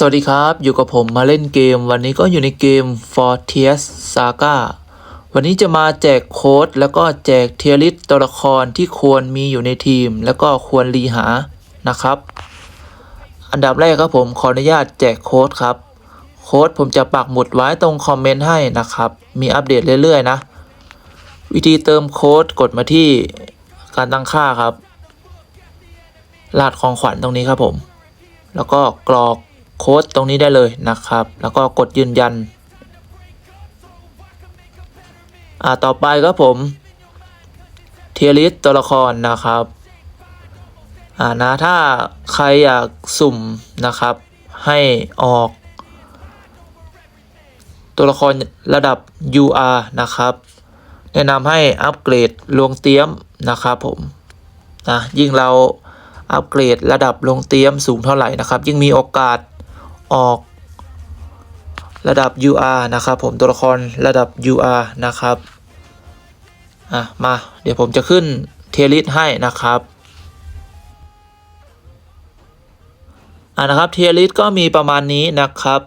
สวัสดีครับ อยู่กับผมมาเล่นเกม วันนี้ก็อยู่ในเกม Fortius Saga วันนี้จะมาแจกโค้ด แล้วก็แจกเทียริสตัวละครที่ควรมีอยู่ในทีม แล้วก็ควรรีหานะครับ อันดับแรกครับผมขออนุญาตแจกโค้ดครับ โค้ดผมจะปักหมุดไว้ตรงคอมเมนต์ให้นะครับ มีอัปเดตเรื่อยๆนะ วิธีเติมโค้ดกดมาที่การตั้งค่าครับรหัสของขวัญตรงนี้ครับผม แล้วก็กรอก โค้ดตรงนี้ได้เลยนะครับ แล้วก็กดยืนยัน อ่าต่อไปครับผม เทียริสตัวละครนะครับ อ่านะถ้าใครอยากสุ่มนะครับ ให้ออก ตัวละครระดับ UR นะครับ แนะนำให้อัปเกรดลวงเตี้ยมนะครับผมนะยิ่งเราอัปเกรดระดับลงเตี้ยมสูงเท่าไหร่นะครับ ยิ่งมีโอกาส ออกระดับ UR นะครับ ผมตัวละครระดับ UR นะครับอะมาเดี๋ยวผมจะขึ้นเทลิสให้นะครับอะนะครับเทียริสก็มีประมาณนี้นะครับ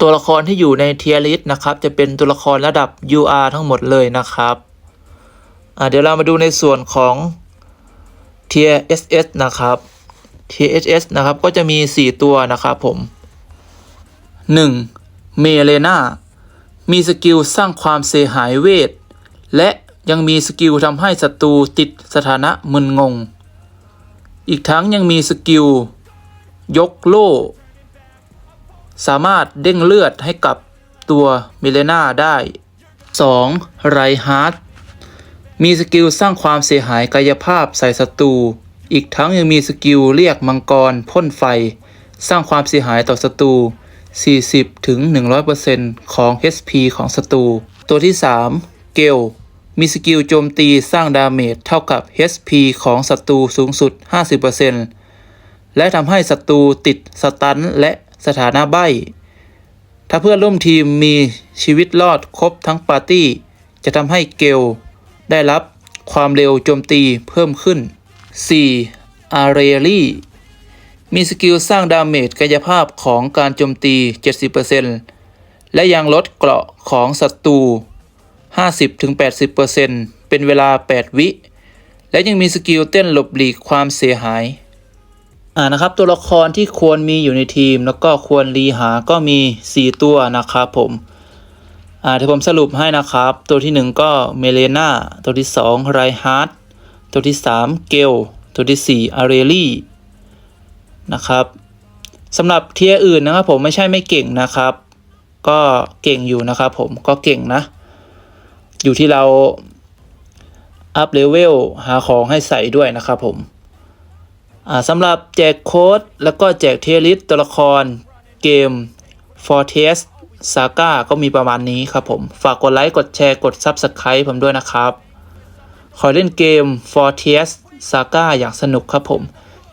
ตัวละครที่อยู่ในเทียริสนะครับ จะเป็นตัวละครระดับ UR ทั้งหมดเลยนะครับอะเดี๋ยวเรามาดูในส่วนของเทีย SS นะครับ THS นะครับก็จะมี 4 ตัวนะครับผม 1. เมเลนามีสกิลสร้างความเสียหายเวท และยังมีสกิลทำให้ศัตรูติดสถานะมึนงง อีกทั้งยังมีสกิล ยกโล่ สามารถเด้งเลือดให้กับตัวเมเลนาได้ 2. ไรฮาร์ดมีสกิลสร้างความเสียหายกายภาพใส่ศัตรู อีกทั้งยังมีสกิลเรียกมังกรพ่นไฟ สร้างความเสียหายต่อศัตรู 40ถึง100%ของ HP ของศัตรู ตัวที่ 3 เกลมีสกิลโจมตีสร้างดาเมจเท่ากับ HP ของศัตรูสูงสุด 50%และทำให้ศัตรูติดสตันและสถานะใบ้ ถ้าเพื่อนร่วมทีมมีชีวิตรอดครบทั้งปาร์ตี้ จะทำให้เกลได้รับความเร็วโจมตีเพิ่มขึ้น 4. อาเรลี่ มีสกิลสร้างดาเมจกายภาพของการโจมตี 70%และยังลดเกราะของศัตรู 50-80%เป็นเวลา 8 วิ และยังมีสกิลเต้นหลบหลีกความเสียหาย อ่านะครับ ตัวละครที่ควรมีอยู่ในทีม แล้วก็ควรรีหาก็มี 4 ตัวนะครับผม อ่าเดี๋ยวผมสรุปให้นะครับ ตัวที่ 1 ก็เมเลนาตัวที่ 2 ไรฮาร์ดตัวที่ 3 เกลตัวที่ 4 อาเรลี่ นะครับสำหรับเทียอื่นนะครับผมไม่ใช่ไม่เก่งนะครับ ก็เก่งอยู่นะครับผมก็เก่งนะ อยู่ที่เราอัพเลเวลหาของให้ใส่ด้วยนะครับผมสำหรับแจกโค้ดแล้วก็แจกเทียลิสต์ตัวละครเกม Fortress Saga ก็มีประมาณนี้ครับผม ฝากกดไลค์กดแชร์กด Subscribe ผมด้วยนะครับ ขอเล่นเกม Fortress Saga อย่างสนุกครับผม